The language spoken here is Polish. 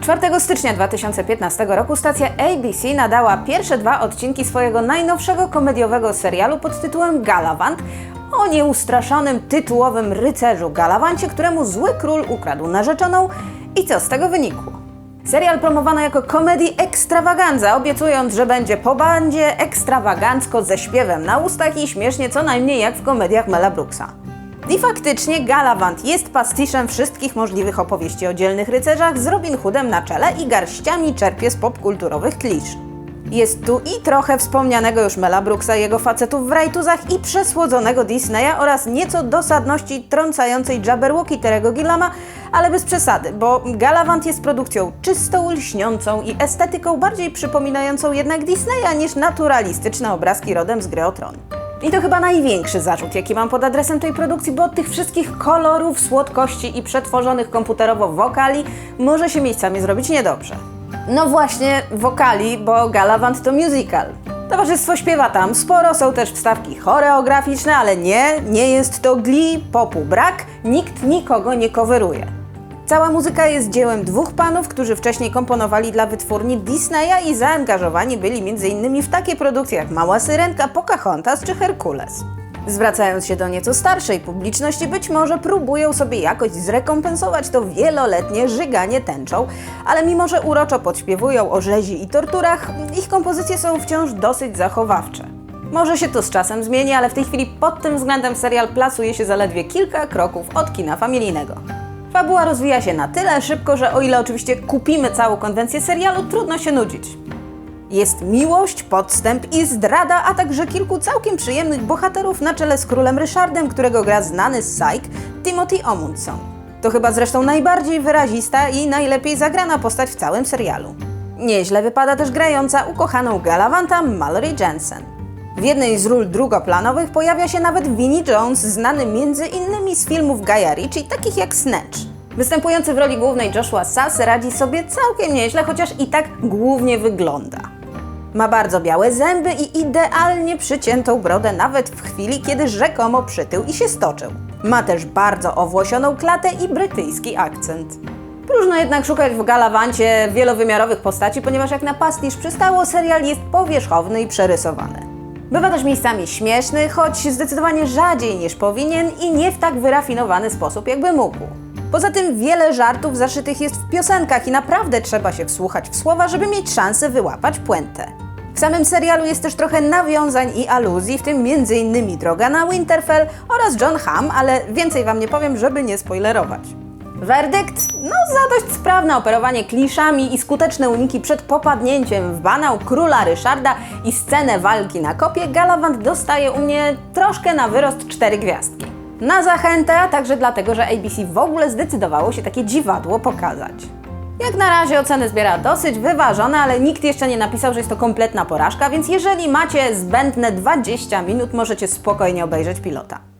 4 stycznia 2015 roku stacja ABC nadała pierwsze dwa odcinki swojego najnowszego komediowego serialu pod tytułem Galavant o nieustraszonym tytułowym rycerzu Galawancie, któremu zły król ukradł narzeczoną i co z tego wynikło. Serial promowano jako komedii ekstrawaganza, obiecując, że będzie po bandzie ekstrawagancko ze śpiewem na ustach i śmiesznie co najmniej jak w komediach Mela Brooksa. I faktycznie Galavant jest pastiszem wszystkich możliwych opowieści o dzielnych rycerzach z Robin Hoodem na czele i garściami czerpie z popkulturowych klisz. Jest tu i trochę wspomnianego już Mela Brooksa, jego facetów w rajtuzach i przesłodzonego Disneya oraz nieco dosadności trącającej Jabberwocky Terego Gillama, ale bez przesady, bo Galavant jest produkcją czystą, lśniącą i estetyką bardziej przypominającą jednak Disneya niż naturalistyczne obrazki rodem z Gry o Tron. I to chyba największy zarzut, jaki mam pod adresem tej produkcji, bo od tych wszystkich kolorów, słodkości i przetworzonych komputerowo wokali może się miejscami zrobić niedobrze. No właśnie, wokali, bo Galavant to musical. Towarzystwo śpiewa tam sporo, są też wstawki choreograficzne, ale nie, nie jest to glee, popu brak, nikt nikogo nie coveruje. Cała muzyka jest dziełem dwóch panów, którzy wcześniej komponowali dla wytwórni Disneya i zaangażowani byli m.in. w takie produkcje jak Mała Syrenka, Pocahontas czy Herkules. Zwracając się do nieco starszej publiczności, być może próbują sobie jakoś zrekompensować to wieloletnie żyganie tęczą, ale mimo, że uroczo podśpiewują o rzezi i torturach, ich kompozycje są wciąż dosyć zachowawcze. Może się to z czasem zmieni, ale w tej chwili pod tym względem serial plasuje się zaledwie kilka kroków od kina familijnego. Fabuła rozwija się na tyle szybko, że o ile oczywiście kupimy całą konwencję serialu, trudno się nudzić. Jest miłość, podstęp i zdrada, a także kilku całkiem przyjemnych bohaterów na czele z królem Ryszardem, którego gra znany z Psych, Timothy Omundson. To chyba zresztą najbardziej wyrazista i najlepiej zagrana postać w całym serialu. Nieźle wypada też grająca ukochaną Galavanta Mallory Jensen. W jednej z ról drugoplanowych pojawia się nawet Vinnie Jones, znany między innymi z filmów Guya Ritchie, takich jak Snatch. Występujący w roli głównej Joshua Sass radzi sobie całkiem nieźle, chociaż i tak głównie wygląda. Ma bardzo białe zęby i idealnie przyciętą brodę nawet w chwili, kiedy rzekomo przytył i się stoczył. Ma też bardzo owłosioną klatę i brytyjski akcent. Próżno jednak szukać w Galawancie wielowymiarowych postaci, ponieważ jak na pastisz przystało, serial jest powierzchowny i przerysowany. Bywa też miejscami śmieszny, choć zdecydowanie rzadziej niż powinien i nie w tak wyrafinowany sposób, jakby mógł. Poza tym wiele żartów zaszytych jest w piosenkach i naprawdę trzeba się wsłuchać w słowa, żeby mieć szansę wyłapać puentę. W samym serialu jest też trochę nawiązań i aluzji, w tym m.in. droga na Winterfell oraz John Hamm, ale więcej Wam nie powiem, żeby nie spoilerować. Werdykt? No za dość sprawne operowanie kliszami i skuteczne uniki przed popadnięciem w banał króla Ryszarda i scenę walki na kopie Galavant dostaje u mnie troszkę na wyrost cztery gwiazdki. Na zachętę, a także dlatego, że ABC w ogóle zdecydowało się takie dziwadło pokazać. Jak na razie oceny zbiera dosyć wyważone, ale nikt jeszcze nie napisał, że jest to kompletna porażka, więc jeżeli macie zbędne 20 minut, możecie spokojnie obejrzeć pilota.